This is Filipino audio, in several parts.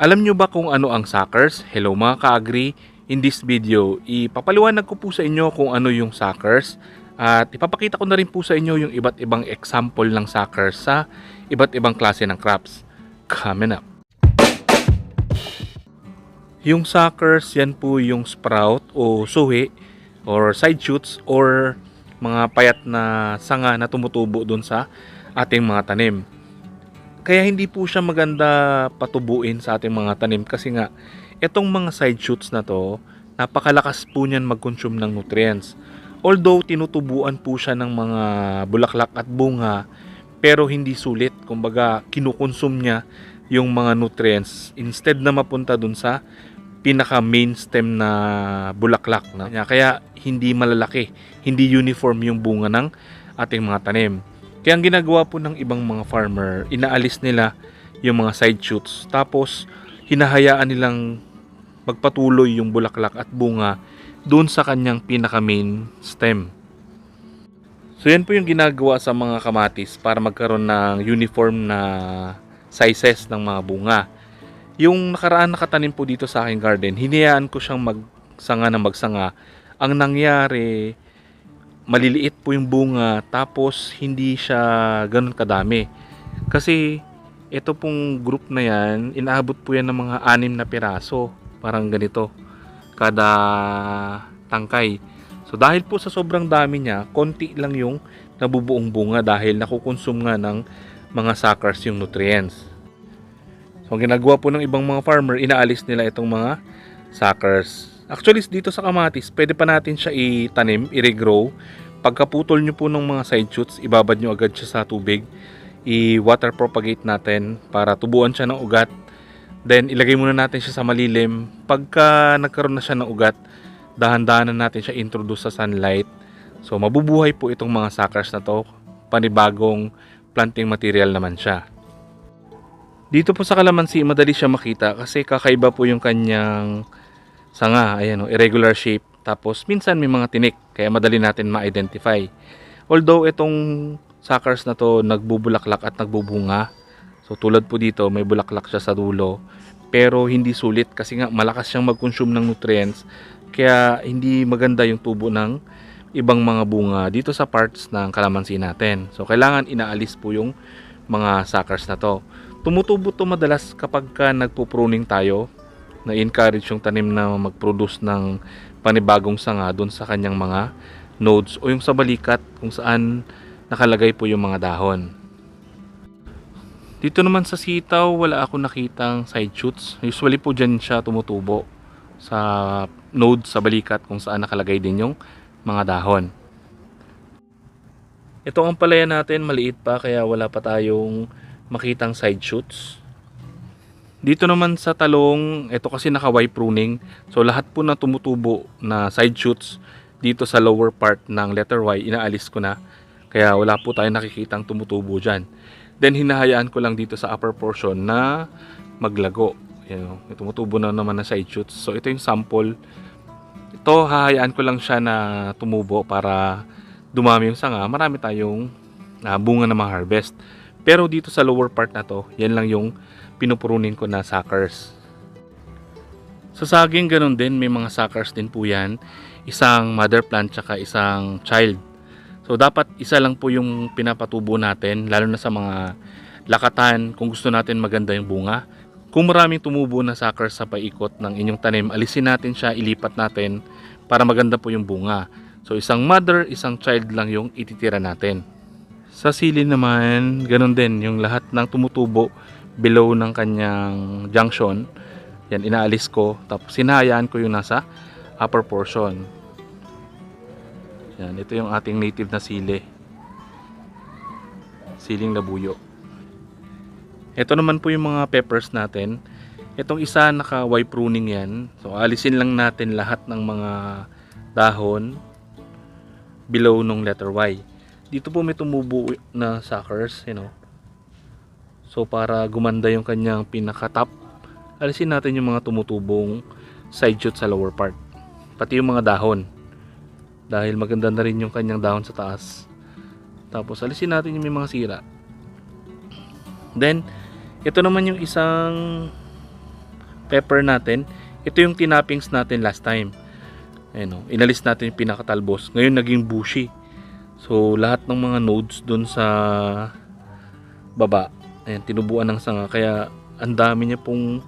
Alam nyo ba kung ano ang suckers? Hello mga ka-agri. In this video, ipapaliwanag ko po sa inyo kung ano yung suckers at ipapakita ko na rin po sa inyo yung iba't ibang example ng suckers sa iba't ibang klase ng crops. Coming up. Yung suckers, yan po yung sprout o suhi or side shoots or mga payat na sanga na tumutubo dun sa ating mga tanim. Kaya hindi po siya maganda patubuin sa ating mga tanim kasi nga itong mga side shoots na to, napakalakas po niyan mag-consume ng nutrients. Although tinutubuan po siya ng mga bulaklak at bunga, pero hindi sulit. Kumbaga, kinukonsume niya yung mga nutrients instead na mapunta dun sa pinaka main stem na bulaklak na. Kaya hindi malalaki, hindi uniform yung bunga ng ating mga tanim. Kaya ang ginagawa po ng ibang mga farmer, inaalis nila yung mga side shoots. Tapos, hinahayaan nilang magpatuloy yung bulaklak at bunga doon sa kanyang pinaka main stem. So yan po yung ginagawa sa mga kamatis para magkaroon ng uniform na sizes ng mga bunga. Yung nakaraan nakatanim po dito sa aking garden, hinayaan ko siyang magsanga na magsanga. Ang nangyari, maliliit po yung bunga tapos hindi siya ganun kadami. Kasi ito pong group na yan, inaabot po yan ng mga anim na piraso. Parang ganito. Kada tangkay. So dahil po sa sobrang dami niya, konti lang yung nabubuong bunga dahil nakukonsume nga ng mga suckers yung nutrients. So ang ginagawa po ng ibang mga farmer, inaalis nila itong mga suckers. Actually dito sa kamatis, pwede pa natin siya itanim, i-regrow. Pagkaputol nyo po ng mga side shoots, ibabad nyo agad siya sa tubig. I-water propagate natin para tubuan siya ng ugat. Then ilagay muna natin siya sa malilim. Pagka nagkaroon na siya ng ugat, dahan-dahanan natin siya introduce sa sunlight. So mabubuhay po itong mga suckers na to. Panibagong planting material naman siya. Dito po sa kalamansi, madali siya makita kasi kakaiba po yung kanyang sanga. Ayan o, irregular shape. Tapos minsan may mga tinik kaya madali natin ma-identify. Although itong suckers na to nagbubulaklak at nagbubunga. So tulad po dito, may bulaklak siya sa dulo. Pero hindi sulit kasi nga malakas siyang mag-consume ng nutrients. Kaya hindi maganda yung tubo ng ibang mga bunga dito sa parts ng kalamansi natin. So kailangan inaalis po yung mga suckers na to. Tumutubo to madalas kapag ka nagpo-pruning tayo na-encourage yung tanim na mag-produce ng panibagong sanga doon sa kanyang mga nodes o yung sa balikat kung saan nakalagay po yung mga dahon. Dito naman sa sitaw, wala ako nakitang side shoots. Usually po dyan siya tumutubo sa node sa balikat kung saan nakalagay din yung mga dahon. Ito ang palaya natin, maliit pa kaya wala pa tayong makitang side shoots. Dito naman sa talong, ito kasi naka-Y pruning. So lahat po na tumutubo na side shoots dito sa lower part ng letter Y, inaalis ko na. Kaya wala po tayong nakikitang tumutubo dyan. Then hinahayaan ko lang dito sa upper portion na maglago. Yan, may tumutubo na naman na side shoots. So ito yung sample. Ito hahayaan ko lang siya na tumubo para dumami yung sanga. Marami tayong ah, bunga na ma-harvest. Pero dito sa lower part na to, yan lang yung pinupurunin ko na suckers. Sa saging ganun din, may mga suckers din po yan. Isang mother plant tsaka isang child. So dapat isa lang po yung pinapatubo natin, lalo na sa mga lakatan kung gusto natin maganda yung bunga. Kung maraming tumubo na suckers sa paikot ng inyong tanim, alisin natin siya, ilipat natin para maganda po yung bunga. So isang mother, isang child lang yung ititira natin. Sa sili naman, ganun din, yung lahat ng tumutubo below ng kanyang junction, yan inaalis ko, tapos sinahayaan ko yung nasa upper portion. Yan, ito yung ating native na sili. Siling labuyo. Ito naman po yung mga peppers natin. Itong isa naka Y pruning yan. So alisin lang natin lahat ng mga dahon below nung letter Y. Dito po may tumubo na suckers, you know. So para gumanda yung kanyang pinaka-top, alisin natin yung mga tumutubong side shoot sa lower part. Pati yung mga dahon. Dahil maganda na rin yung kanyang dahon sa taas. Tapos alisin natin yung may mga sira. Then, ito naman yung isang pepper natin, ito yung tinappings natin last time. Ayan o, inalis natin yung pinakatalbos. Ngayon naging bushy. So, lahat ng mga nodes dun sa baba, ayan, tinubuan ng sanga. Kaya, ang dami niya pong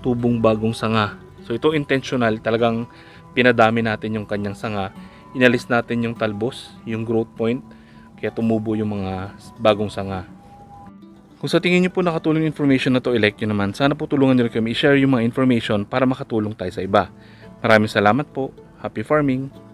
tubong bagong sanga. So, ito intentional. Talagang pinadami natin yung kanyang sanga. Inalis natin yung talbos, yung growth point. Kaya tumubo yung mga bagong sanga. Kung sa tingin niyo po nakatulong information na to, i-like nyo naman. Sana po tulungan niyo kami i-share yung mga information para makatulong tayo sa iba. Maraming salamat po. Happy farming!